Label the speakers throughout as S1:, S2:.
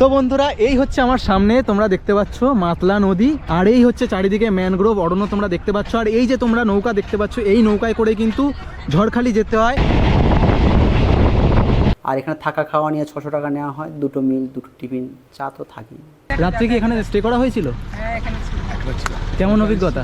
S1: তো বন্ধুরা এই হচ্ছে আমার সামনে তোমরা দেখতে পাচ্ছ মাতলা নদী আর এই হচ্ছে চারিদিকে ম্যানগ্রোভ অরণ্য তোমরা দেখতে পাচ্ছ আর এই যে তোমরা নৌকা দেখতে পাচ্ছ এই নৌকায় করে কিন্তু ঝড়খালি যেতে হয়।
S2: আর এখানে থাকা খাওয়া নিয়ে ছশো টাকা নেওয়া হয় দুটো মিল দুটো টিফিন চা তো থাকেই।
S1: রাত্রে কি এখানে স্টে করা হয়েছিল?
S3: হ্যাঁ এখানে ছিল।
S1: কেমন অভিজ্ঞতা?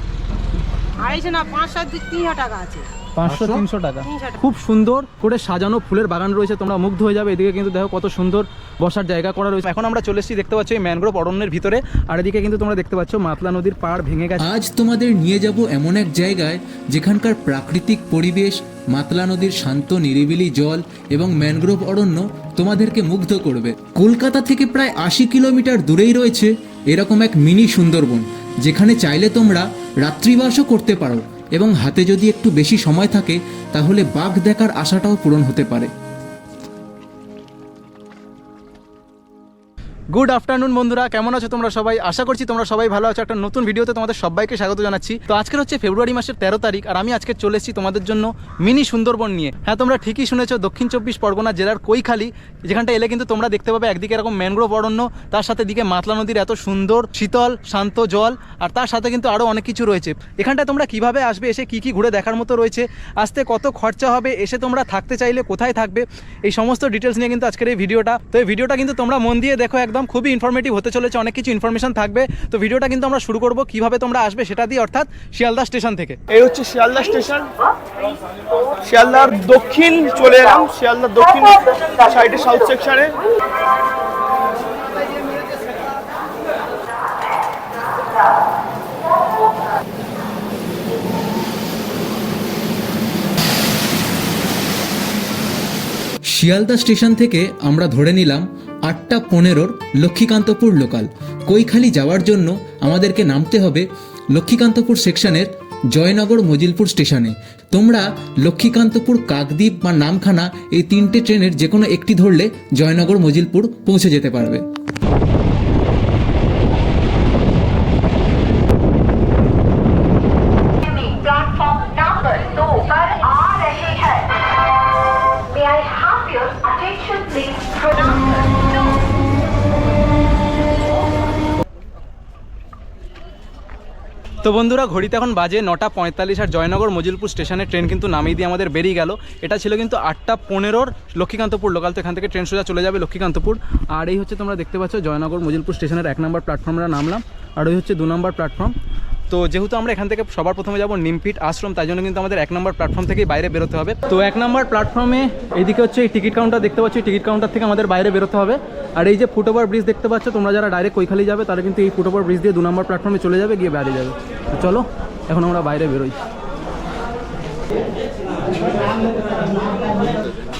S3: আড়াইশো না পাঁচ সাত দিক তিনশো টাকা আছে।
S1: পাঁচশো তিনশো টাকা। খুব সুন্দর করে সাজানো ফুলের বাগান রয়েছে তোমরা মুগ্ধ হয়ে যাবে। এদিকে কিন্তু দেখো কত সুন্দর বসার জায়গা করা রয়েছে। এখন আমরা চলে এসেছি দেখতে পাচ্ছ এই ম্যানগ্রোভ অরণ্যের ভিতরে। আর এদিকে কিন্তু তোমরা দেখতে পাচ্ছ মাতলা নদীর পাড় ভেঙে গেছে।
S4: আজ তোমাদের নিয়ে যাব এমন এক জায়গায় যেখানকার প্রাকৃতিক পরিবেশ মাতলা নদীর শান্ত নিরিবিলি জল এবং ম্যানগ্রোভ অরণ্য তোমাদেরকে মুগ্ধ করবে। কলকাতা থেকে প্রায় আশি কিলোমিটার দূরেই রয়েছে এরকম এক মিনি সুন্দরবন যেখানে চাইলে তোমরা রাত্রিবাসও করতে পারো। এবং হাতে যদি একটু বেশি সময় থাকে তাহলে বাঘ দেখার আশাটাও পূরণ হতে পারে।
S1: গুড আফটারনুন বন্ধুরা। কেমন আছো তোমরা সবাই? আশা করছি তোমরা সবাই ভালো আছো। একটা নতুন ভিডিওতে তোমাদের সবাইকে স্বাগত জানাচ্ছি। তো আজকের হচ্ছে ফেব্রুয়ারি মাসের তেরো তারিখ, আর আমি আজকে চলে এসেছি তোমাদের জন্য মিনি সুন্দরবন নিয়ে। হ্যাঁ তোমরা ঠিকই শুনেছো, দক্ষিণ চব্বিশ পরগনা জেলার কৈখালি, যেখানটা এলে কিন্তু তোমরা দেখতে পাবে একদিকে এরকম ম্যানগ্রোভ অরণ্য, তার সাথে দিকে মাতলা নদীর এত সুন্দর, শীতল, শান্ত জল, আর তার সাথে কিন্তু আরও অনেক কিছু রয়েছে। এখানটায় তোমরা কীভাবে আসবে, এসে কি কি ঘুরে দেখার মতো রয়েছে, আসতে কত খরচা হবে, এসে তোমরা থাকতে চাইলে কোথায় থাকবে, এই সমস্ত ডিটেলস নিয়ে কিন্তু আজকের এই ভিডিওটা। তো এই ভিডিওটা কিন্তু তোমরা মন দিয়ে দেখো একদম। খুবই ইনফরমেটিভ হতে চলেছে অনেক কিছু ইনফরমেশন থাকবে। তো ভিডিওটা কিন্তু আমরা শুরু করব কীভাবে তোমরা আসবে সেটা দিয়ে অর্থাৎ শিয়ালদা স্টেশন থেকে।
S5: এই হচ্ছে শিয়ালদা স্টেশন। শিয়ালদার দক্ষিণ চলে এলাম শিয়ালদার দক্ষিণ সাইডে সাউথ সেকশনে
S4: শিয়ালদা স্টেশন থেকে আমরা ধরে নিলাম আটটা পনেরোর লক্ষ্মীকান্তপুর লোকাল। কৈখালি যাওয়ার জন্য আমাদেরকে নামতে হবে লক্ষ্মীকান্তপুর সেকশনের জয়নগর মজিলপুর স্টেশনে। তোমরা লক্ষ্মীকান্তপুর কাকদ্বীপ বা নামখানা এই তিনটে ট্রেনের যে কোনো একটি ধরলে জয়নগর মজিলপুর পৌঁছে যেতে পারবে।
S1: তো বন্ধুরা, ঘড়িতে এখন বাজে নটা পঁয়তাল্লিশ আর জয়নগর মজিলপুর স্টেশনে ট্রেন কিন্তু নামিয়ে দিয়ে আমাদের বেরিয়ে গেল। এটা ছিল কিন্তু আটটা পনেরোর লক্ষ্মীকান্তপুর লোকাল, তো এখান থেকে ট্রেন সোজা চলে যাবে লক্ষ্মীকান্তপুর। আর এই হচ্ছে তোমরা দেখতে পাচ্ছ, জয়নগর মজিলপুর স্টেশনের এক নম্বর প্ল্যাটফর্মরা নামলাম। আর ওই হচ্ছে দু নম্বর প্ল্যাটফর্ম তো যেহেতু আমরা এখান থেকে সবার প্রথমে যাব নিমপিট আশ্রম, তাই জন্য কিন্তু আমাদের এক নম্বর প্ল্যাটফর্ম থেকেই বাইরে বেরোতে হবে। তো এক নম্বর প্ল্যাটফর্মে এইদিকে হচ্ছে এই টিকিট কাউন্টার দেখতে পাচ্ছি টিকিট কাউন্টার থেকে আমাদের বাইরে বেরোতে হবে। আর এই যে ফুটওভার ব্রিজ দেখতে পাচ্ছ, তোমরা যারা ডাইরেক্ট কৈখালি যাবে, তারা কিন্তু এই ফুটওভার ব্রিজ দিয়ে দু নম্বর প্ল্যাটফর্মে চলে যাবে, গিয়ে বাইরে যাবে। চলো, এখন আমরা বাইরে বেরোই।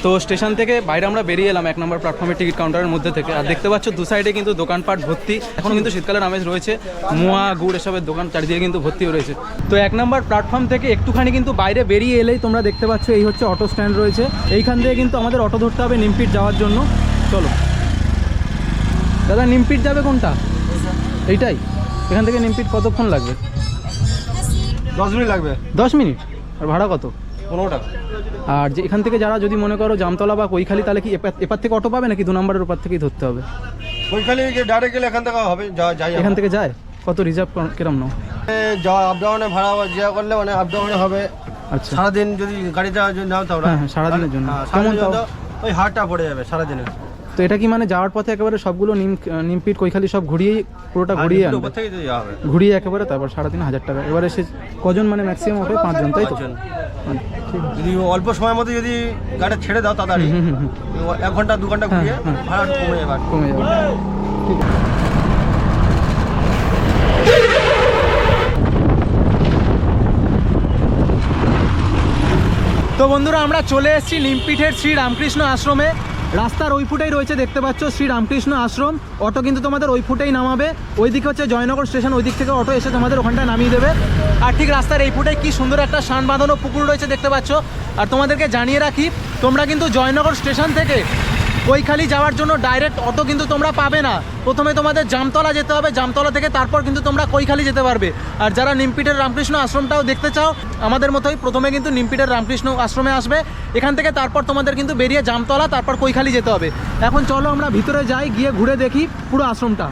S1: তো স্টেশন থেকে বাইরে আমরা বেরিয়ে এলাম এক নম্বর প্ল্যাটফর্মের টিকিট কাউন্টারের মধ্যে থেকে। আর দেখতে পাচ্ছ দু সাইডে কিন্তু দোকানপাট ভর্তি। এখন কিন্তু শীতকালের আমেজ রয়েছে। মোয়া গুড় এসবের দোকান চারিদিকে কিন্তু ভর্তি রয়েছে। তো এক নম্বর প্ল্যাটফর্ম থেকে একটুখানি কিন্তু বাইরে বেরিয়ে এলেই তোমরা দেখতে পাচ্ছ এই হচ্ছে অটো স্ট্যান্ড রয়েছে। এইখান থেকে কিন্তু আমাদের অটো ধরতে হবে নিমপিট যাওয়ার জন্য। চলো। দাদা নিমপিট যাবে কোনটা? এইটাই। এখান থেকে নিমপিট কতক্ষণ লাগবে?
S5: দশ মিনিট লাগবে।
S1: দশ মিনিট? আর ভাড়া কত?
S5: পনেরো টাকা।
S1: আর যে এখান থেকে যারা যদি মনে করো জামতলা বা কৈখালি তাহলে কি এপার থেকে অটো পাবে নাকি দু নম্বরের ওপার থেকেই ধরতে হবে?
S5: ওইখানে ডাইরেক্ট গেলে এখান থেকে হবে যা- যাই
S1: এখান থেকে যায়? কত রিজার্ভ কিরম নাও?
S5: যাওয়া আপ ডাউনে ভাড়া যা করলে মানে আপডাউনে হবে।
S1: আচ্ছা।
S5: সারাদিন যদি গাড়িটা যদি নাও তাহলে।
S1: হ্যাঁ, হ্যাঁ, সারাদিনের জন্য। কেমন তাও?
S5: ওই হাটটা পড়ে যাবে সারাদিনের।
S1: তো এটা কি মানে যাওয়ার পথে একেবারে সবগুলো নিম নিমপিট কৈখালি সব ঘুরিয়েই পুরোটা ঘুরিয়ে আনবে?
S5: হবে।
S1: ঘুরিয়ে একেবারে তারপর সাড়ে সারাদিন হাজার টাকা। এবারে সে কজন মানে ম্যাক্সিমাম ওঠে পাঁচজন। তাই তো। মানে।
S5: যদি অল্প সময়ের মধ্যে যদি গাড়ি ছেড়ে দাও তাড়াতাড়ি
S1: হুম, হুম, হুম।
S5: এক ঘণ্টা দু ঘণ্টা ঘুরিয়ে
S1: হ্যাঁ।
S5: ভাড়া কমে যাবে।
S1: কমে যাবে। ঠিক আছে। তো বন্ধুরা আমরা চলে এসেছি নিমপিঠের শ্রী রামকৃষ্ণ আশ্রমে। রাস্তার ওই ফুটেই রয়েছে, দেখতে পাচ্ছ শ্রী রামকৃষ্ণ আশ্রম। অটো কিন্তু তোমাদের ওই ফুটেই নামাবে। ওই দিকে হচ্ছে জয়নগর স্টেশন ওই দিক থেকে অটো এসে তোমাদের ওখানটায় নামিয়ে দেবে। আর ঠিক রাস্তার এই ফুটেই কি সুন্দর একটা সান বাঁধানো পুকুর রয়েছে দেখতে পাচ্ছ। আর তোমাদেরকে জানিয়ে রাখি, তোমরা কিন্তু জয়নগর স্টেশন থেকে কৈখালি যাওয়ার জন্য ডাইরেক্ট অটো কিন্তু তোমরা পাবে না। প্রথমে তোমাদের জামতলা যেতে হবে, জামতলা থেকে তারপর কিন্তু তোমরা কৈখালি যেতে পারবে। আর যারা নিমপিটের রামকৃষ্ণ আশ্রমটাও দেখতে চাও, আমাদের মতোই প্রথমে কিন্তু নিমপিটের রামকৃষ্ণ আশ্রমে আসবে। এখান থেকে তারপর তোমাদের কিন্তু বেরিয়ে জামতলা, তারপর কৈখালি যেতে হবে। এখন চলো আমরা ভিতরে যাই, গিয়ে ঘুরে দেখি পুরো আশ্রমটা।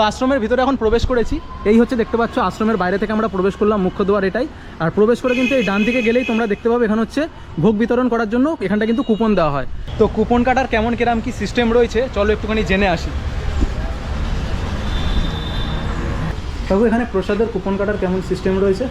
S1: তো আশ্রমের ভিতরে এখন প্রবেশ করেছি। এই হচ্ছে দেখতে পাচ্ছ, আশ্রমের বাইরে থেকে আমরা প্রবেশ করলাম, মুখ্য দ্বার এটাই। আর প্রবেশ করে কিন্তু এই ডান দিকে গেলেই তোমরা দেখতে পাবে, এখানে হচ্ছে ভোগ বিতরণ করার জন্য এখানটা কিন্তু কুপন দেওয়া হয়। তো কুপন কাটার কেমন কিরাম কি সিস্টেম রয়েছে, চলো একটুখানি জেনে আসি। তবু এখানে প্রসাদের কুপন কাটার কেমন সিস্টেম রয়েছে?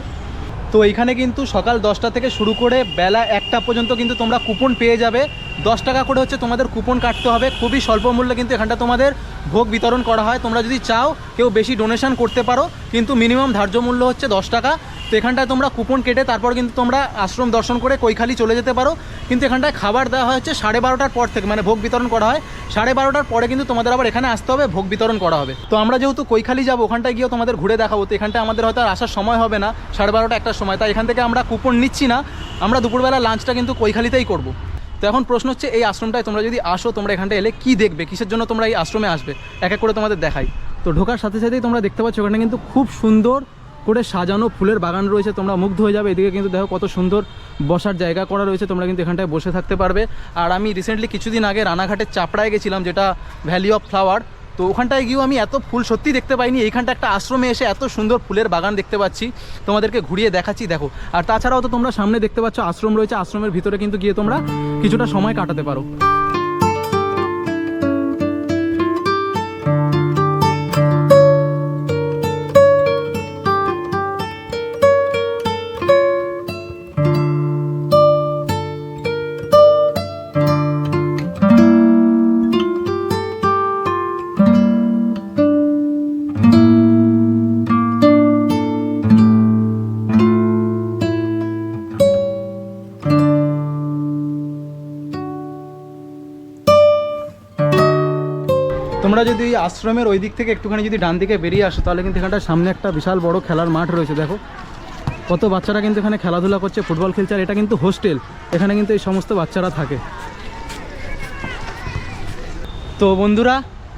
S1: তো এইখানে কিন্তু সকাল দশটা থেকে শুরু করে বেলা একটা পর্যন্ত কিন্তু তোমরা কুপন পেয়ে যাবে। দশ টাকা করে হচ্ছে তোমাদের কুপন কাটতে হবে। খুবই স্বল্প মূল্যে কিন্তু এখানটা তোমাদের ভোগ বিতরণ করা হয়। তোমরা যদি চাও, কেউ বেশি ডোনেশন করতে পারো, কিন্তু মিনিমাম ধার্য মূল্য হচ্ছে দশ টাকা। তো এখানটায় তোমরা কুপন কেটে তারপর কিন্তু তোমরা আশ্রম দর্শন করে কৈখালি চলে যেতে পারো। কিন্তু এখানটায় খাবার দেওয়া হচ্ছে সাড়ে বারোটার পর থেকে মানে ভোগ বিতরণ করা হয়। সাড়ে বারোটার পরে কিন্তু তোমাদের আবার এখানে আসতে হবে, ভোগ বিতরণ করা হবে। তো আমরা যেহেতু কৈখালি যাব, ওখানটায় গিয়েও তোমাদের ঘুরে দেখাবো। তো এখানটায় আমাদের হয়তো আর আসার সময় হবে না, সাড়ে বারোটা একটার সময়। তাই এখান থেকে আমরা কুপন নিচ্ছি না। আমরা দুপুরবেলা লাঞ্চটা কিন্তু কৈখালিতেই করব। তো এখন প্রশ্ন হচ্ছে, এই আশ্রমটায় তোমরা যদি আসো, তোমরা এখানটা এলে কি দেখবে? কিসের জন্য তোমরা এই আশ্রমে আসবে? এক এক করে তোমাদের দেখাই। তো ঢোকার সাথে সাথেই তোমরা দেখতে পাচ্ছ, ওখানে কিন্তু খুব সুন্দর করে সাজানো ফুলের বাগান রয়েছে। তোমরা মুগ্ধ হয়ে যাবে। এদিকে কিন্তু দেখো কত সুন্দর বসার জায়গা করা রয়েছে। তোমরা কিন্তু এখানটায় বসে থাকতে পারবে। আর আমি রিসেন্টলি কিছুদিন আগে রানাঘাটের চাপড়ায় গেছিলাম, যেটা ভ্যালি অফ ফ্লাওয়ার তো ওখানটায় গিয়েও আমি এত ফুল সত্যি দেখতে পাইনি। এইখানটা একটা আশ্রমে এসে এত সুন্দর ফুলের বাগান দেখতে পাচ্ছি। তোমাদেরকে ঘুরিয়ে দেখাচ্ছি, দেখো। আর তাছাড়াও তো তোমরা সামনে দেখতে পাচ্ছ, আশ্রম রয়েছে। আশ্রমের ভিতরে কিন্তু গিয়ে তোমরা কিছুটা সময় কাটাতে পারো। আশ্রমের ওই দিক থেকে একটুখানি যদি ডান দিকে বেরিয়ে আসো, তাহলে কিন্তু এখানটা সামনে একটা বিশাল বড় খেলার মাঠ রয়েছে। দেখো, কত বাচ্চারা কিন্তু এখানে খেলাধুলা করছে, ফুটবল খেলছে, আর এটা কিন্তু হোস্টেল। এখানে কিন্তু এই সমস্ত বাচ্চারা থাকে। তো বন্ধুরা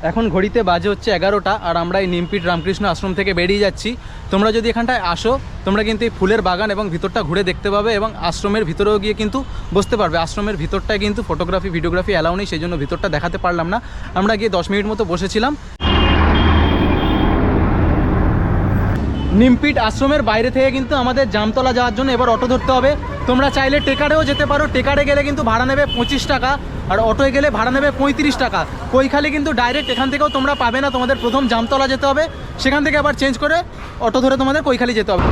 S1: এখন ঘড়িতে বাজে হচ্ছে এগারোটা আর আমরা এই নিমপিট রামকৃষ্ণ আশ্রম থেকে বেরিয়ে যাচ্ছি। তোমরা যদি এখানটায় আসো, তোমরা কিন্তু এই ফুলের বাগান এবং ভিতরটা ঘুরে দেখতে পাবে এবং আশ্রমের ভিতরেও গিয়ে কিন্তু বসতে পারবে। আশ্রমের ভিতরটায় কিন্তু ফটোগ্রাফি ভিডিওগ্রাফি অ্যালাউ নেই, সেই জন্য ভিতরটা দেখাতে পারলাম না। আমরা গিয়ে দশ মিনিট মতো বসেছিলাম। নিমপিট আশ্রমের বাইরে থেকে কিন্তু আমাদের জামতলা যাওয়ার জন্য এবার অটো ধরতে হবে। তোমরা চাইলে টেকারেও যেতে পারো। টেকারে গেলে কিন্তু ভাড়া নেবে পঁচিশ টাকা, আর অটোয় গেলে ভাড়া নেবে পঁয়ত্রিশ টাকা। কৈখালি কিন্তু ডাইরেক্ট এখান থেকেও তোমরা পাবে না। তোমাদের প্রথম জামতলা যেতে হবে। সেখান থেকে আবার চেঞ্জ করে অটো ধরে তোমাদের কৈখালি যেতে হবে।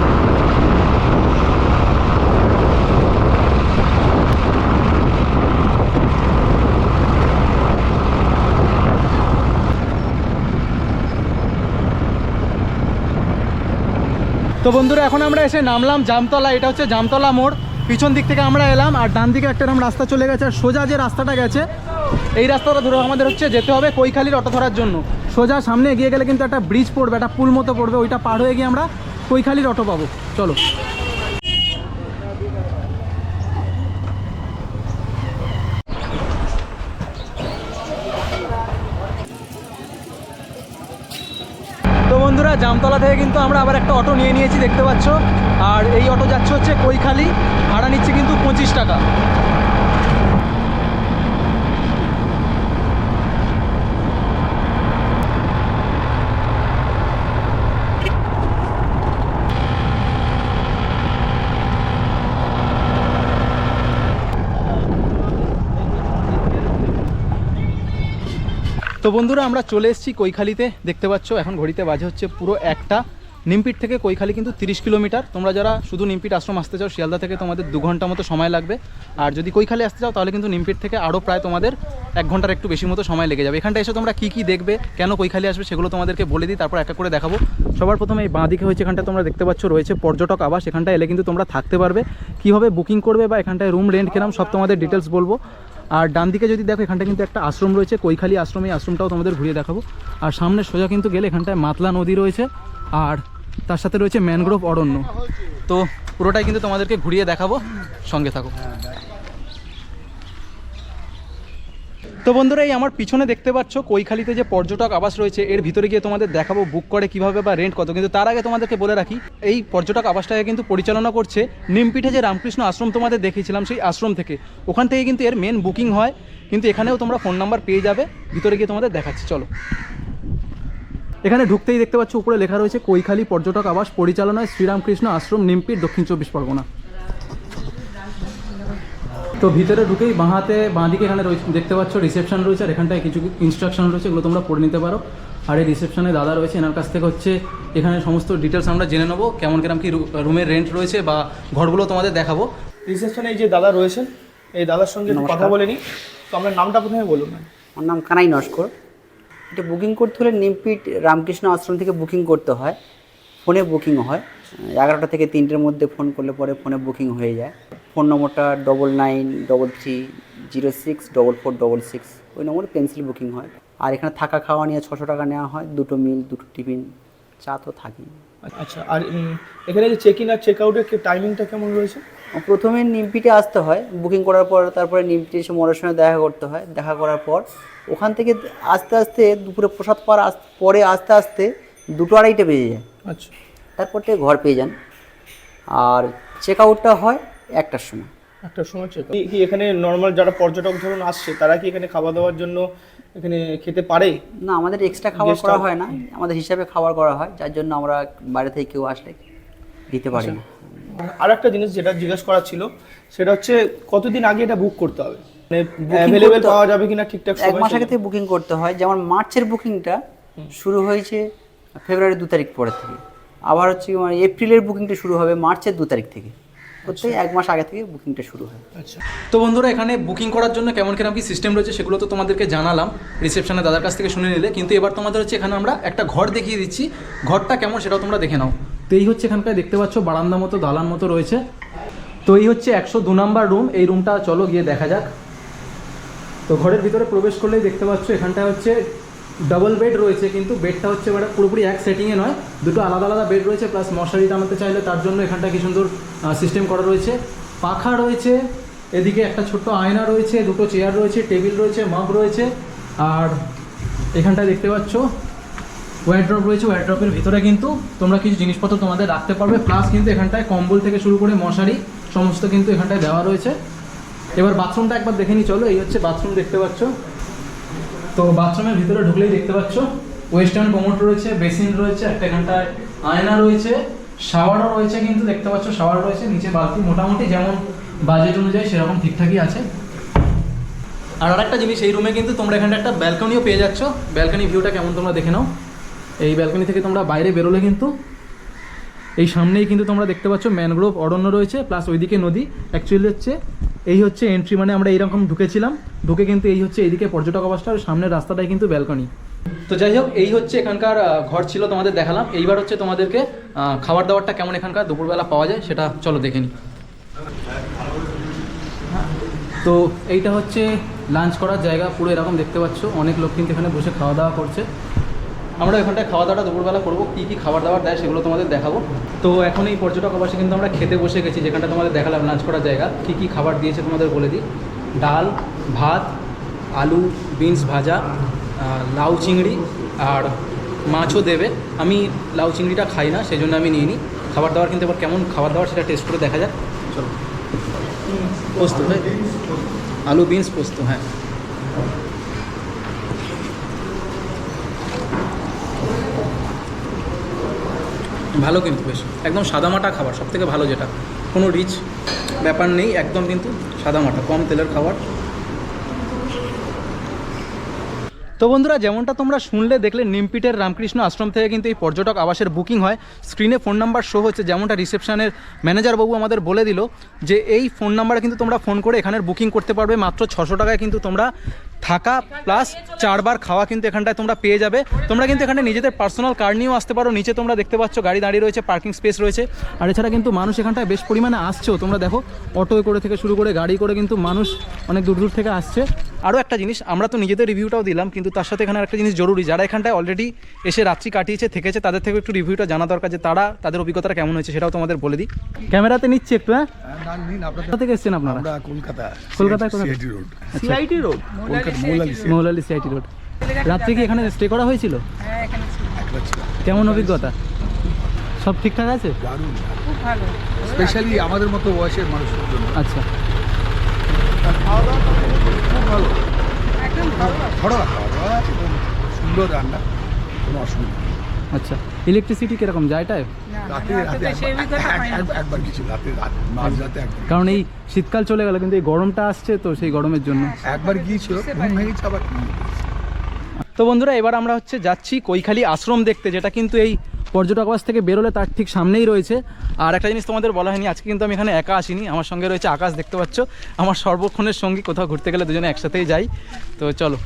S1: তো বন্ধুরা, এখন আমরা এসে নামলাম জামতলা। এটা হচ্ছে জামতলা মোড়। পিছন দিক থেকে আমরা এলাম আর ডান দিকে একটা এরকম রাস্তা চলে গেছে। আর সোজা যে রাস্তাটা গেছে, এই রাস্তাটা ধরো আমাদের হচ্ছে যেতে হবে কৈখালির অটো ধরার জন্য। সোজা সামনে এগিয়ে গেলে কিন্তু একটা ব্রিজ পড়বে, একটা পুল মতো পড়বে, ওইটা পার হয়ে গিয়ে আমরা কৈখালির অটো পাবো। চলো তো বন্ধুরা জামতলা থেকে কিন্তু আমরা আবার একটা অটো নিয়ে নিয়েছি, দেখতে পাচ্ছ। আর এই অটো যাচ্ছে হচ্ছে কৈখালি, ভাড়া নিচ্ছে কিন্তু পঁচিশ টাকা। তো বন্ধুরা, আমরা চলে এসেছি কৈখালিতে। দেখতে পাচ্ছ, এখন ঘড়িতে বাজে হচ্ছে পুরো একটা। নিমপিট থেকে কৈখালি কিন্তু তিরিশ কিলোমিটার। তোমরা যারা শুধু নিমপিট আশ্রম আসতে চাও, শিয়ালদা থেকে তোমাদের দু ঘণ্টা মতো সময় লাগবে। আর যদি কৈখালি আসতে চাও, তাহলে কিন্তু নিমপিট থেকে আরও প্রায় তোমাদের এক ঘণ্টার একটু বেশি মতো সময় লেগে যাবে। এখানটা এসে তোমরা কী কী দেখবে, কেন কৈখালি আসবে, সেগুলো তোমাদেরকে বলে দিই, তারপর এক করে দেখাবো। সবার প্রথমে এই বাঁ দিকে হয়েছে এখানটা তোমরা দেখতে পাচ্ছ, রয়েছে পর্যটক আবাস। এখানটা এলে কিন্তু তোমরা থাকতে পারবে। কীভাবে বুকিং করবে বা এখানটায় রুম, রেন্ট কেরাম, সব তোমাদের ডিটেলস বলব। আর ডান দিকে যদি দেখো, এখানটা কিন্তু একটা আশ্রম রয়েছে, কৈখালি আশ্রম। এই আশ্রমটাও তোমাদের ঘুরিয়ে দেখাবো। আর সামনে সোজা কিন্তু গেলে এখানটায় মাতলা নদী রয়েছে। আর তার সাথে রয়েছে ম্যানগ্রোভ অরণ্য। তো পুরোটাই কিন্তু তোমাদেরকে ঘুরিয়ে দেখাবো। সঙ্গে থাকো। তো বন্ধুরা, এই আমার পিছনে দেখতে পাচ্ছ কৈখালিতে যে পর্যটক আবাস রয়েছে, এর ভিতরে গিয়ে তোমাদের দেখাবো বুক করে কীভাবে বা রেন্ট কত। কিন্তু তার আগে তোমাদেরকে বলে রাখি, এই পর্যটক আবাসটাকে কিন্তু পরিচালনা করছে নিমপিঠে যে রামকৃষ্ণ আশ্রম তোমাদের দেখিয়েছিলাম, সেই আশ্রম থেকে। ওখান থেকে কিন্তু এর মেন বুকিং হয়, কিন্তু এখানেও তোমরা ফোন নাম্বার পেয়ে যাবে। ভিতরে গিয়ে তোমাদের দেখাচ্ছি, চলো। এখানে ঢুকতেই দেখতে পাচ্ছ উপরে লেখা রয়েছে কৈখালি পর্যটক আবাস পরিচালনায় শ্রীরামকৃষ্ণ আশ্রম নিমপিট দক্ষিণ চব্বিশ পরগনা। তো ভিতরে ঢুকেই বাঁহাতে বাঁদিকে এখানে রয়েছে দেখতে পাচ্ছ রিসেপশন রয়েছে আর এখানটায় কিছু ইনস্ট্রাকশন রয়েছে এগুলো তোমরা পড়ে নিতে পারো। আর এই রিসেপশনে দাদা রয়েছে এনার কাছ থেকে হচ্ছে এখানে সমস্ত ডিটেলস আমরা জেনে নেব কেমন কিরম কি রুমের রেন্ট রয়েছে বা ঘরগুলো তোমাদের দেখাবো।
S5: রিসেপশনে এই যে দাদা রয়েছেন এই দাদার সঙ্গে কথা বলে নিই। তো আপনার নামটা প্রথমে বলুন।
S2: আমার নাম কানাই নস্কর। এটা বুকিং করতে হলে নিমপিট রামকৃষ্ণ আশ্রম থেকে বুকিং করতে হয়। ফোনে বুকিং হয়। এগারোটা থেকে তিনটের মধ্যে ফোন করলে পরে ফোনে বুকিং হয়ে যায়। ফোন নম্বরটা double nine double three zero six double four double six ওই নম্বরে পেন্সিল বুকিং হয়। আর এখানে থাকা খাওয়া নিয়ে ছশো টাকা নেওয়া হয়। দুটো মিল দুটো টিফিন চা তো থাকেই।
S5: আচ্ছা আর এখানে যে চেক ইন আর চেক আউটের টাইমিংটা কেমন রয়েছে?
S2: প্রথমে নিমপিটে আসতে হয় বুকিং করার পর তারপরে নিমপিটে এসে মোড়ের সঙ্গে দেখা করতে হয় দেখা করার পর ওখান থেকে আস্তে আস্তে দুপুরে প্রসাদ পাওয়ার আস- পরে আস্তে আস্তে দুটো আড়াইটে বেজে যায়।
S5: আচ্ছা।
S2: তারপর থেকে ঘর পেয়ে যান। আর চেক আউটটা হয় একটার সময়।
S5: একটার সময় চেক কি এখানে নর্মাল যারা পর্যটক ধরুন আসছে তারা কি এখানে খাওয়া দাওয়ার জন্য এখানে খেতে পারে?
S2: না আমাদের এক্সট্রা খাবার করা হয় না। আমাদের হিসাবে খাবার করা হয় যার জন্য আমরা বাইরে থেকে কেউ আসলে দিতে পারি না।
S5: আর একটা জিনিস যেটা জিজ্ঞেস করা ছিল সেটা হচ্ছে কতদিন আগে এটা বুক করতে হবে? মানে অ্যাভেলেবেল পাওয়া যাবে কিনা ঠিকঠাক
S2: এক মাস আগে থেকে বুকিং করতে হয়। যেমন মার্চের বুকিংটা শুরু হয়েছে ফেব্রুয়ারি দু তারিখ পরে থেকে। আবার হচ্ছে মানে এপ্রিলের বুকিংটা শুরু হবে মার্চের দু তারিখ থেকে। প্রত্যেক এক মাস আগে থেকে বুকিংটা শুরু হয়।
S5: আচ্ছা।
S1: তো বন্ধুরা এখানে বুকিং করার জন্য কেমন কিরম কি সিস্টেম রয়েছে সেগুলো তো তোমাদেরকে জানালাম। রিসেপশনে দাদার কাছ থেকে শুনে নিলে। কিন্তু এবার তোমাদের হচ্ছে এখানে আমরা একটা ঘর দেখিয়ে দিচ্ছি। ঘরটা কেমন সেটাও তোমরা দেখে নাও। তো এই হচ্ছে এখানকার, দেখতে পাচ্ছ, বারান্দা মতো, দালান মতো রয়েছে। তো এই হচ্ছে একশো দু নাম্বার রুম, এই রুমটা চলো গিয়ে দেখা যাক। তো ঘরের ভিতরে প্রবেশ করলেই দেখতে পাচ্ছ, এখানটা হচ্ছে ডাবল বেড রয়েছে, কিন্তু বেডটা হচ্ছে এবারে পুরোপুরি এক সেটিংয়ে নয়। দুটো আলাদা আলাদা বেড রয়েছে প্লাস মশারি টানাতে চাইলে তার জন্য এখানটা কি সুন্দর সিস্টেম করা রয়েছে। পাখা রয়েছে, এদিকে একটা ছোট্ট আয়না রয়েছে, দুটো চেয়ার রয়েছে টেবিল রয়েছে মগ রয়েছে। আর এখানটায় দেখতে পাচ্ছ ওয়ারড্রপ রয়েছে ওয়ারড্রপের ভিতরে কিন্তু তোমরা কিছু জিনিসপত্র তোমাদের রাখতে পারবে প্লাস কিন্তু এখানটায় কম্বল থেকে শুরু করে মশারি, সমস্ত কিন্তু এখানটায় দেওয়া রয়েছে। এবার বাথরুমটা একবার দেখে নিই, চলো, এই হচ্ছে বাথরুম দেখতে পাচ্ছ। তো বাথরুমের ভিতরে ঢুকলেই দেখতে পাচ্ছ ওয়েস্টার্ন কমোড রয়েছে বেসিন রয়েছে, একটা এখানটায় আয়না রয়েছে শাওয়ারও রয়েছে কিন্তু দেখতে পাচ্ছ শাওয়ার রয়েছে, নিচে বালতি, মোটামুটি যেমন বাজেট অনুযায়ী সেরকম ঠিকঠাকই আছে। আর আরেকটা জিনিস, এই রুমে কিন্তু তোমরা এখানটা একটা ব্যালকনিও পেয়ে যাচ্ছ। ব্যালকনি ভিউটা কেমন তোমরা দেখে নাও। এই ব্যালকনি থেকে তোমরা বাইরে বেরোলে কিন্তু এই সামনেই কিন্তু তোমরা দেখতে পাচ্ছ ম্যানগ্রোভ অরণ্য রয়েছে প্লাস ওইদিকে নদী। অ্যাকচুয়ালি হচ্ছে, এই হচ্ছে এন্ট্রি মানে আমরা এইরকম ঢুকেছিলাম। ঢুকে কিন্তু এই হচ্ছে এইদিকে পর্যটক আবাসটা আর সামনের রাস্তাটাই কিন্তু ব্যালকনি তো যাই হোক, এই হচ্ছে এখানকার ঘর ছিল তোমাদের দেখালাম। এইবার হচ্ছে তোমাদেরকে খাবার দাবারটা কেমন এখানকার? দুপুরবেলা পাওয়া যায়, সেটা চলো দেখে নিই। তো এইটা হচ্ছে লাঞ্চ করার জায়গা, পুরো এরকম দেখতে পাচ্ছ। অনেক লোক কিন্তু এখানে বসে খাওয়া দাওয়া করছে। আমরা এখানটায় খাওয়া দাওয়াটা দুপুরবেলা করব কী কী খাবার দাবার দেয় সেগুলো তোমাদের দেখাবো। তো এখন এই পর্যটক আবাসে কিন্তু আমরা খেতে বসে গেছি যেখানটা তোমাদের দেখালাম লাঞ্চ করার জায়গা। কী কী খাবার দিয়েছে তোমাদের বলে দিই। ডাল ভাত আলু বিনস ভাজা লাউ চিংড়ি আর মাছও দেবে। আমি লাউ চিংড়িটা খাই না সেই জন্য আমি নিয়ে নিই খাবার দাবার কিন্তু এবার কেমন খাবার দাবার সেটা টেস্ট করে দেখা যাক। চলো। পোস্ত তাই আলু বিনস পোস্ত হ্যাঁ। ভালো কিন্তু বেশ। একদম সাদামাটা খাবার সব থেকে ভালো যেটা। কোনো রিচ ব্যাপার নেই, একদম কিন্তু সাদামাটা, কম তেলের খাবার। তো বন্ধুরা, যেমনটা তোমরা শুনলে, দেখলে নিমপিটের রামকৃষ্ণ আশ্রম থেকে কিন্তু এই পর্যটক আবাসের বুকিং হয়। স্ক্রিনে ফোন নাম্বার শো হচ্ছে, যেমনটা রিসেপশনের ম্যানেজার বাবু আমাদের বলে দিল যে, এই ফোন নাম্বারে কিন্তু তোমরা ফোন করে এখানের বুকিং করতে পারবে। মাত্র ছশো টাকায় কিন্তু তোমরা থাকা প্লাস চারবার খাওয়া কিন্তু এখানটায় তোমরা পেয়ে যাবে। তোমরা কিন্তু এখানে নিজেদের পার্সোনাল কার নিয়েও আসতে পারো। নিচে তোমরা দেখতে পাচ্ছ গাড়ি দাঁড়িয়ে রয়েছে পার্কিং স্পেস রয়েছে। আর এছাড়া কিন্তু মানুষ এখানটায় বেশ পরিমাণে আসছেও। তোমরা দেখো অটো করে থেকে শুরু করে গাড়ি করে কিন্তু মানুষ অনেক দূর দূর থেকে আসছে। আরও একটা জিনিস আমরা তো নিজেদের রিভিউটাও দিলাম কিন্তু তার সাথে এখানে একটা জিনিস জরুরি যারা এখানটায় অলরেডি এসে রাত্রি কাটিয়েছে থেকেছে তাদের থেকে একটু রিভিউটা জানা দরকার যে তারা তাদের অভিজ্ঞতাটা কেমন হয়েছে সেটাও তোমাদের বলে দিই। ক্যামেরাতে নিচ্ছি একটু হ্যাঁ? কোথা থেকে এসেছেন আপনারা?
S6: কলকাতা
S1: কলকাতায়?
S6: CIT road
S5: CIT road
S6: Kolkata Moulali
S1: Moulali CIT road রাত্রে কি এখানে স্টে করা হয়েছিল?
S3: হ্যাঁ এখানে ছিল।
S6: একবার ছিল।
S1: কেমন অভিজ্ঞতা? সব ঠিকঠাক আছে?
S6: দারুণ।
S3: খুব ভালো।
S6: স্পেশালি আমাদের মতো বয়সের মানুষের জন্য।
S1: আচ্ছা।
S6: ভালো। ঘরোয়া খাওয়া দাওয়া এবং সুন্দর রান্না কোনো অসুবিধা নেই।
S1: আচ্ছা ইলেকট্রিসিটি কীরকম যায় টায়?
S6: রাতে রাতে একবার-
S3: অভিজ্ঞতা পাইনি।
S6: এক- একবার কিছু রাতে মাঝ রাতে একবার
S1: কারণ এই শীতকাল চলে গেল কিন্তু এই গরমটা আসছে তো সেই গরমের জন্য।
S6: একবার গিয়েছিল ঘুম আবার
S1: তো বন্ধুরা এবার আমরা হচ্ছে যাচ্ছি কৈখালি আশ্রম দেখতে যেটা কিন্তু এই পর্যটকবাস থেকে বেরোলে তার ঠিক সামনেই রয়েছে। আর একটা জিনিস তোমাদের বলা হয়নি, আজকে কিন্তু আমি এখানে একা আসিনি। আমার সঙ্গে রয়েছে আকাশ, দেখতে পাচ্ছ। আমার সর্বক্ষণের সঙ্গী, কোথাও ঘুরতে গেলে দুজনে একসাথেই যাই। তো চলো।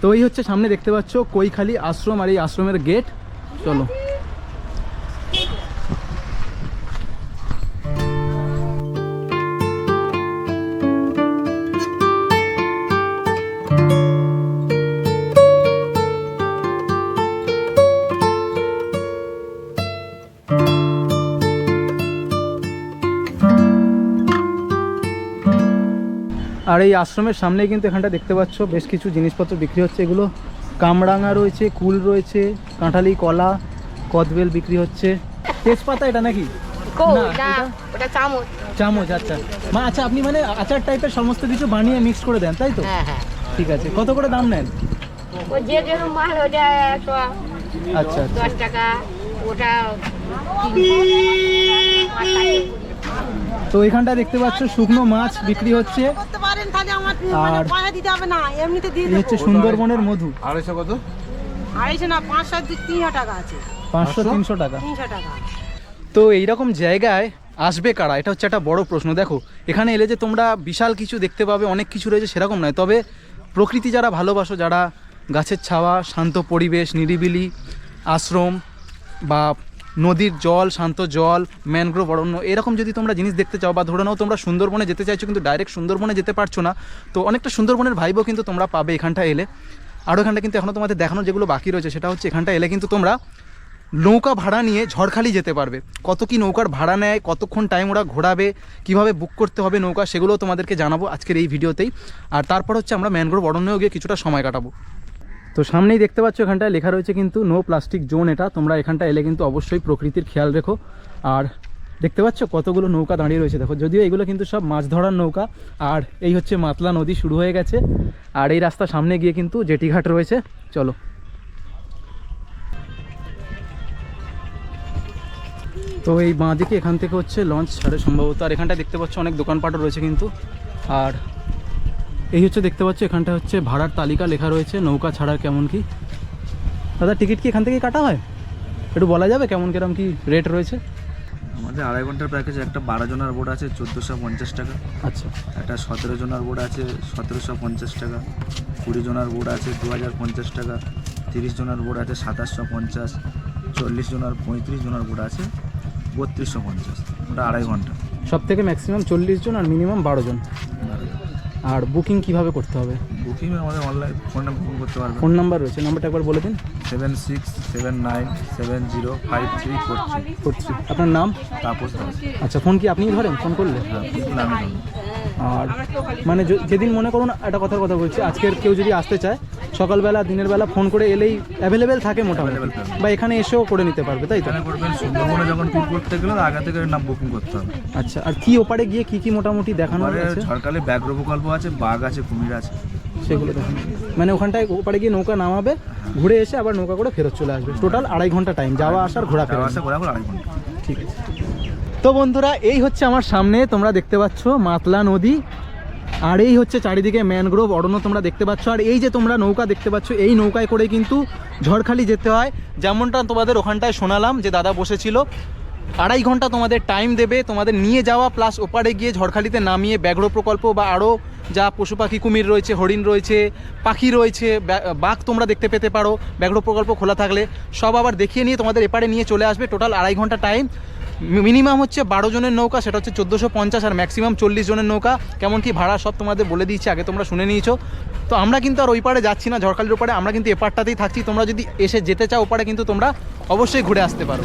S1: তো এই হচ্ছে সামনে দেখতে পাচ্ছ, কৈখালি আশ্রম আর এই আশ্রমের গেট চলো। আর এই আশ্রমের সামনেই কিন্তু এখানটা দেখতে পাচ্ছ বেশ কিছু জিনিসপত্র বিক্রি হচ্ছে। এগুলো কামরাঙা রয়েছে কুল রয়েছে কাঁঠালি কলা কদবেল বিক্রি হচ্ছে। তেজপাতা এটা নাকি?
S3: চামচ।
S1: আচ্ছা। মা আচ্ছা আপনি মানে আচার টাইপের সমস্ত কিছু বানিয়ে মিক্স করে দেন তাই তো?
S3: হ্যাঁ হ্যাঁ।
S1: ঠিক আছে। কত করে দাম নেন? আচ্ছা আচ্ছা।
S7: টাকা। ওটা।
S1: তো এখানটা দেখতে পাচ্ছ শুকনো মাছ বিক্রি হচ্ছে।
S3: করতে পারেন তাহলে আমার
S1: আর-
S3: পয়সা দিতে হবে না এমনিতে দিয়ে
S1: এই হচ্ছে সুন্দরবনের মধু।
S3: আড়াইশো না পাঁচশো তিনশো টাকা আছে।
S1: পাঁচশো? তিনশো টাকা।
S3: তিনশো টাকা।
S1: তো এইরকম জায়গায় আসবে কারা? এটা হচ্ছে একটা বড় প্রশ্ন। দেখো এখানে এলে যে তোমরা বিশাল কিছু দেখতে পাবে অনেক কিছু রয়েছে সেরকম নয়। তবে প্রকৃতি যারা ভালোবাসো যারা গাছের ছাওয়া শান্ত পরিবেশ নিরিবিলি আশ্রম বা নদীর জল, শান্ত জল ম্যানগ্রোভ অরণ্য, এরকম যদি তোমরা জিনিস দেখতে চাও বা ধরে নাও তোমরা সুন্দরবনে যেতে চাইছো কিন্তু ডাইরেক্ট সুন্দরবনে যেতে পারছ না, তো অনেকটা সুন্দরবনের ভাইবও কিন্তু তোমরা পাবে এখানটা এলে। আরও এখানটা কিন্তু এখনও তোমাদের দেখানো যেগুলো বাকি রয়েছে সেটা হচ্ছে এখানটা এলে কিন্তু তোমরা নৌকা ভাড়া নিয়ে ঝড়খালি যেতে পারবে। কত কি নৌকার ভাড়া নেয়, কতক্ষণ টাইম ওরা ঘোরাবে, কীভাবে বুক করতে হবে নৌকা সেগুলো তোমাদেরকে জানাব আজকের এই ভিডিওতেই। আর তারপর হচ্ছে আমরা ম্যানগ্রোভ অরণ্যেও গিয়ে কিছুটা সময় কাটাবো। তো সামনেই দেখতে পাচ্ছ এখানটায় লেখা রয়েছে কিন্তু নো প্লাস্টিক জোন এটা। তোমরা এখানটা এলে কিন্তু অবশ্যই প্রকৃতির খেয়াল রেখো। আর দেখতে পাচ্ছ কতগুলো নৌকা দাঁড়িয়ে রয়েছে। দেখো, যদিও এগুলো কিন্তু সব মাছ ধরার নৌকা, আর এই হচ্ছে মাতলা নদী শুরু হয়ে গেছে। আর এই রাস্তা সামনে গিয়ে কিন্তু জেটিঘাট রয়েছে। চলো। তো এই বাঁ দিকে এখান থেকে হচ্ছে লঞ্চ ছাড়ে সম্ভবত। আর এখানটায় দেখতে পাচ্ছ অনেক দোকানপাটও রয়েছে কিন্তু। আর এই হচ্ছে দেখতে পাচ্ছ এখানটা হচ্ছে ভাড়ার তালিকা লেখা রয়েছে নৌকা ছাড়ার কেমন কি। দাদা টিকিট কি এখান থেকেই কাটা হয়? একটু বলা যাবে কেমন কিরম কি রেট রয়েছে?
S8: আমাদের আড়াই ঘণ্টার প্যাকেজ একটা বারো জনের বোর্ড আছে চোদ্দোশো পঞ্চাশ টাকা।
S1: আচ্ছা।
S8: একটা সতেরো জনের বোর্ড আছে সতেরোশো পঞ্চাশ টাকা। কুড়ি জনের বোর্ড আছে দু হাজার পঞ্চাশ টাকা। তিরিশ জনের বোর্ড আছে সাতাশশো পঞ্চাশ। চল্লিশ জনের পঁয়ত্রিশ জনের বোর্ড আছে বত্রিশশো পঞ্চাশ। ওটা আড়াই ঘণ্টা।
S1: সব থেকে ম্যাক্সিমাম চল্লিশ জন আর মিনিমাম বারো জন। আর বুকিং কীভাবে করতে হবে?
S8: বুকিং আমাদের অনলাইন ফোন নাম্বার বুকিং করতে পারবেন।
S1: ফোন নাম্বার রয়েছে নাম্বারটা একবার বলে দিন।
S8: Seven six seven nine seven zero five three four three
S1: four three আপনার নাম?
S8: তাপস দাস।
S1: আচ্ছা ফোন কি আপনিই ধরেন? ফোন করলে?
S8: হ্যাঁ।
S1: আর মানে যেদিন মনে করুন একটা কথার কথা বলছি আজকের কেউ যদি আসতে চায় সকালবেলা দিনের বেলা ফোন করে এলেই অ্যাভেলেবেল থাকে মোটামুটি। বা এখানে এসেও করে নিতে পারবে তাই তো?
S8: সুন্দরবনে যখন ট্যুর করতে গেলে আগে থেকে নাম বুকিং করতে হবে।
S1: আচ্ছা আর কি ওপারে গিয়ে কি কি মোটামুটি দেখানো আছে?
S8: ঝড়কালে ব্যাঘ্র প্রকল্প আছে বাঘ আছে কুমির আছে।
S1: সেগুলো দেখানো মানে ওখানটায় ওপারে গিয়ে নৌকা নামাবে ঘুরে এসে আবার নৌকা করে ফেরত চলে আসবে। টোটাল আড়াই ঘণ্টা টাইম যাওয়া আসার ঘোরা ফেরা
S8: আসা আবার আড়াই ঘণ্টা।
S1: ঠিক আছে। তো বন্ধুরা এই হচ্ছে আমার সামনে তোমরা দেখতে পাচ্ছ মাতলা নদী। আর এই হচ্ছে চারিদিকে ম্যানগ্রোভ অরণ্য তোমরা দেখতে পাচ্ছ। আর এই যে তোমরা নৌকা দেখতে পাচ্ছ, এই নৌকায় করে কিন্তু ঝড়খালি যেতে হয়। যেমনটা তোমাদের ওখানটায় শোনালাম যে দাদা বসেছিল, আড়াই ঘণ্টা তোমাদের টাইম দেবে, তোমাদের নিয়ে যাওয়া প্লাস ওপারে গিয়ে ঝড়খালিতে নামিয়ে ব্যাঘ্র প্রকল্প বা আরও যা পশু পাখি, কুমির রয়েছে, হরিণ রয়েছে, পাখি রয়েছে বাঘ তোমরা দেখতে পেতে পারো। ব্যাঘ্র প্রকল্প খোলা থাকলে সব আবার দেখিয়ে নিয়ে তোমাদের এপারে নিয়ে চলে আসবে। টোটাল আড়াই ঘণ্টা টাইম মিনিমাম হচ্ছে বারো জনের নৌকা, সেটা হচ্ছে চোদ্দোশো পঞ্চাশ আর ম্যাক্সিমাম চল্লিশ জনের নৌকা। কেমন কি ভাড়া সব তোমাদের বলে দিয়েছি, আগে তোমরা শুনে নিয়েছো। তো আমরা কিন্তু আর ওই পারে যাচ্ছি না, ঝড়খালির ওপারে আমরা কিন্তু এপারটাতেই থাকছি। তোমরা যদি এসে যেতে চাও ওপারে কিন্তু তোমরা অবশ্যই ঘুরে আসতে পারো।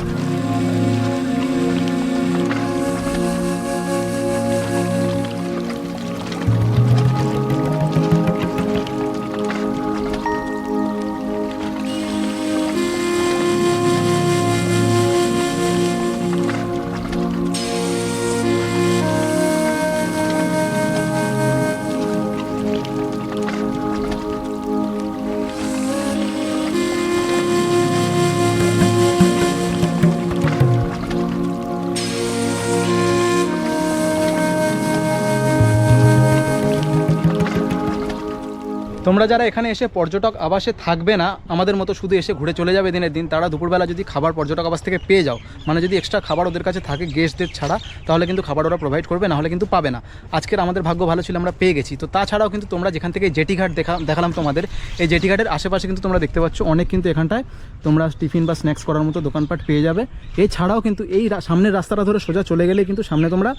S1: তোমরা যারা এখানে এসে পর্যটক আবাসে থাকবে না, আমাদের মতো শুধু এসে ঘুরে চলে যাবে দিনের দিন, তারা দুপুরবেলা যদি খাবার পর্যটক আবাস থেকে পেয়ে যাও মানে যদি এক্সট্রা খাবার ওদের কাছে থাকে গেস্টদের ছাড়া, তাহলে কিন্তু খাবার ওরা প্রোভাইড করবে, না হলে কিন্তু পাবে না। আজকের আমাদের ভাগ্য ভালো ছিল, আমরা পেয়ে গেছি। তো তাছাড়াও কিন্তু তোমরা যেখান থেকে জেটিঘাট দেখা, দেখালাম তোমাদের, এই জেটিঘাটের আশেপাশে কিন্তু তোমরা দেখতে পাচ্ছ অনেক কিন্তু এখানটায় তোমরা টিফিন বা স্ন্যাক্স করার মতো দোকানপাট পেয়ে যাবে। এছাড়াও কিন্তু এই সামনের রাস্তাটা ধরে সোজা চলে গেলে কিন্তু সামনে তোমরা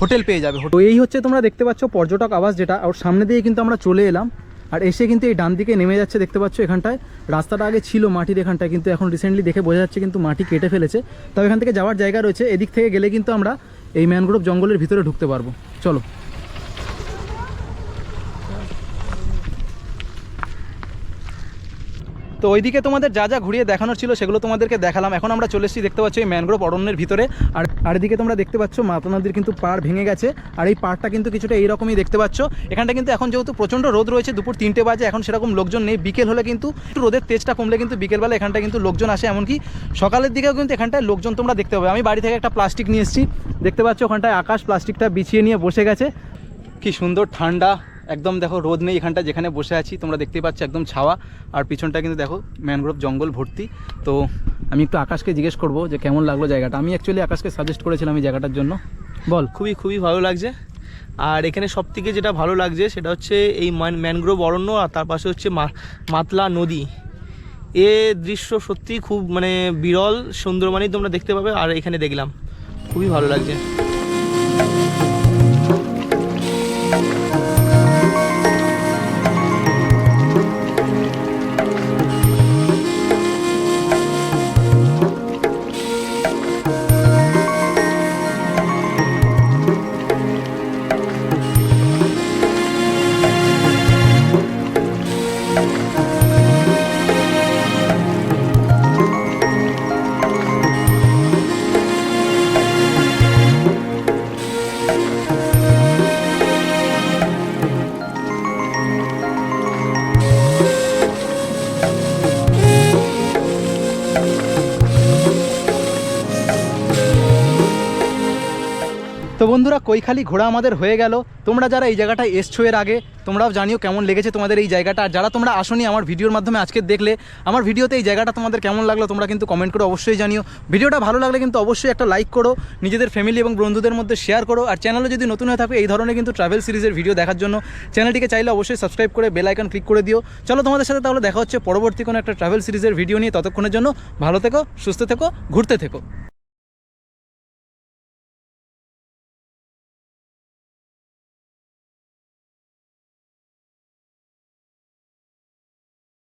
S1: হোটেল পেয়ে যাবে। তো এই হচ্ছে তোমরা দেখতে পাচ্ছ পর্যটক আবাস যেটা ওর সামনে দিয়ে কিন্তু আমরা চলে এলাম। আর এসে কিন্তু এই ডান দিকে নেমে যাচ্ছে, দেখতে পাচ্ছ এখানটায়। রাস্তাটা আগে ছিল মাটির এখানটায়, কিন্তু এখন রিসেন্টলি দেখে বোঝা যাচ্ছে কিন্তু মাটি কেটে ফেলেছে। তবে এখান থেকে যাওয়ার জায়গা রয়েছে, এদিক থেকে গেলে কিন্তু আমরা এই ম্যানগ্রোভ জঙ্গলের ভিতরে ঢুকতে পারব। চলো। তো ওইদিকে তোমাদের যা যা ঘুরিয়ে দেখানোর ছিল সেগুলো তোমাদেরকে দেখালাম। এখন আমরা চলে এসেছি দেখতে পাচ্ছ এই ম্যানগ্রোভ অরণ্যের ভিতরে। আর আর এদিকে তোমরা দেখতে পাচ্ছ মাতা নদীর কিন্তু পাড় ভেঙে গেছে। আর এই পাড়টা কিন্তু কিছুটা এইরকমই দেখতে পাচ্ছ। এখানটা কিন্তু এখন যেহেতু প্রচণ্ড রোদ রয়েছে, দুপুর তিনটে বাজে, এখন সেরকম লোকজন নেই। বিকেল হলে কিন্তু একটু রোদের তেজটা কমলে কিন্তু বিকেলবেলা এখানটা কিন্তু লোকজন আসে। এমনকি সকালের দিকেও কিন্তু এখানটায় লোকজন তোমরা দেখতে পাবে। আমি বাড়ি থেকে একটা প্লাস্টিক নিয়ে এসেছি। দেখতে পাচ্ছ ওখানটায় আকাশ প্লাস্টিকটা বিছিয়ে নিয়ে বসে গেছে। কি সুন্দর ঠান্ডা। একদম দেখো রোদ নেই এখানটা, যেখানে বসে আছি, তোমরা দেখতেই পাচ্ছ একদম ছাওয়া। আর পিছনটা কিন্তু দেখো ম্যানগ্রোভ জঙ্গল ভর্তি। তো আমি একটু আকাশকে জিজ্ঞেস করব যে কেমন লাগল জায়গাটা? আমি অ্যাকচুয়ালি আকাশকে সাজেস্ট করেছিলাম এই জায়গাটার জন্য। বল।
S5: খুবই খুবই ভালো লাগছে। আর এখানে সব থেকে যেটা ভালো লাগছে সেটা হচ্ছে এই ম্যান- ম্যানগ্রোভ অরণ্য আর তার পাশে হচ্ছে মাতলা নদী। এ দৃশ্য সত্যি খুব মানে বিরল সুন্দরবনেই তোমরা দেখতে পাবে। আর এখানে দেখলাম। খুবই ভালো লাগছে।
S1: তো বন্ধুরা, কৈখালি ঘোরা আমাদের হয়ে গেল। তোমরা যারা এই জায়গাটায় এসছো এর আগে, তোমরাও জানিও কেমন লেগেছে তোমাদের এই জায়গাটা। আর যারা তোমরা আসনি আমার ভিডিওর মাধ্যমে আজকে দেখলে, আমার ভিডিওতে এই জায়গাটা তোমাদের কেমন লাগল তোমরা কিন্তু কমেন্ট করে অবশ্যই জানিও। ভিডিওটা ভালো লাগলে কিন্তু অবশ্যই একটা লাইক করো, নিজেদের ফ্যামিলি এবং বন্ধুদের মধ্যে শেয়ার করো। আর চ্যানেলে যদি নতুন হয়ে থাকে, এই ধরনের কিন্তু ট্রাভেল সিরিজের ভিডিও দেখার জন্য চ্যানেলটিকে চাইলে অবশ্যই সাবস্ক্রাইব করে বেল আইকন ক্লিক করে দিও। চলো তোমাদের সাথে তাহলে দেখা হচ্ছে পরবর্তী কোনো একটা ট্রাভেল সিরিজের ভিডিও নিয়ে ততক্ষণের জন্য ভালো থেকো, সুস্থ থেকো, ঘুরতে থেকো।